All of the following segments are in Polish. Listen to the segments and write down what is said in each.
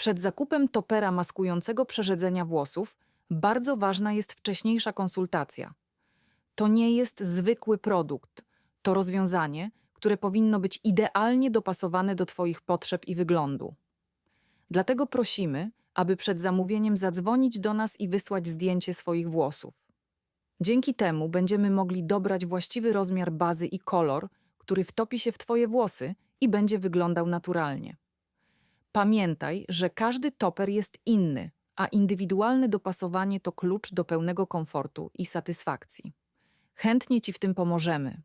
Przed zakupem topera maskującego przerzedzenia włosów bardzo ważna jest wcześniejsza konsultacja. To nie jest zwykły produkt, to rozwiązanie, które powinno być idealnie dopasowane do Twoich potrzeb i wyglądu. Dlatego prosimy, aby przed zamówieniem zadzwonić do nas i wysłać zdjęcie swoich włosów. Dzięki temu będziemy mogli dobrać właściwy rozmiar bazy i kolor, który wtopi się w Twoje włosy i będzie wyglądał naturalnie. Pamiętaj, że każdy toper jest inny, a indywidualne dopasowanie to klucz do pełnego komfortu i satysfakcji. Chętnie Ci w tym pomożemy.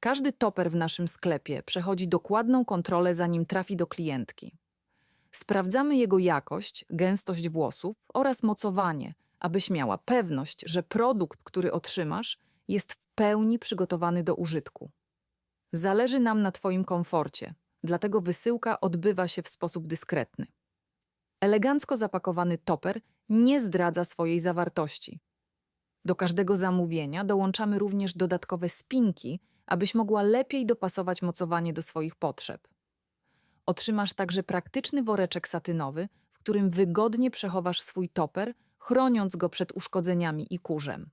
Każdy toper w naszym sklepie przechodzi dokładną kontrolę, zanim trafi do klientki. Sprawdzamy jego jakość, gęstość włosów oraz mocowanie, abyś miała pewność, że produkt, który otrzymasz, jest w pełni przygotowany do użytku. Zależy nam na Twoim komforcie, dlatego wysyłka odbywa się w sposób dyskretny. Elegancko zapakowany toper nie zdradza swojej zawartości. Do każdego zamówienia dołączamy również dodatkowe spinki, abyś mogła lepiej dopasować mocowanie do swoich potrzeb. Otrzymasz także praktyczny woreczek satynowy, w którym wygodnie przechowasz swój toper, chroniąc go przed uszkodzeniami i kurzem.